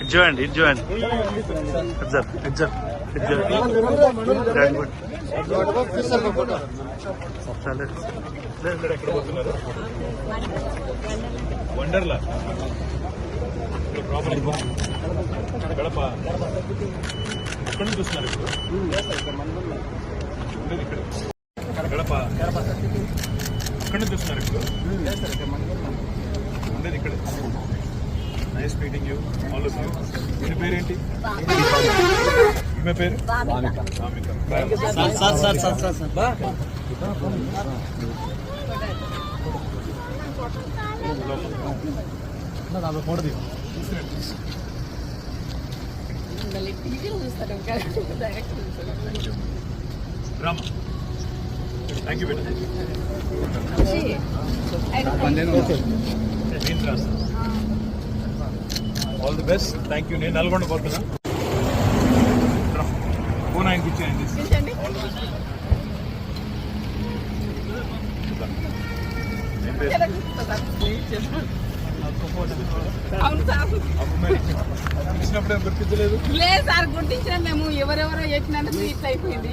ఇది చూడండి ఇది చూడండి. రెండు గుడ్ చాలు ఎక్కడ పోతున్నారు వండర్లా. ప్రాపర్ గడప. ఎక్కడ నుంచి చూస్తున్నారు ఇప్పుడు? ఉండేది ఇక్కడ. గడప ఎక్కడ నుంచి చూస్తున్నారు ఇప్పుడు ఉండేది ఇక్కడ nice meeting you all of you మీ పేరేంటి ఈమె పేరు sir sir sir sir sir బా మళ్ళీ టీవీలో చూస్తాను డైరెక్ట్ చూస్తాను Rama thank you beta all the best thank you నేను నల్గొండ పోతున్నా. ఫోన్ ఆయనకి ఇచ్చేయండి ఆల్ ది బెస్ట్ ఇచ్చినప్పుడు గుర్తించలేదు? లేదు సార్ గుర్తించిన మేము. ఎవరెవరో చెప్పినందుకు ఇట్లా అయిపోయింది.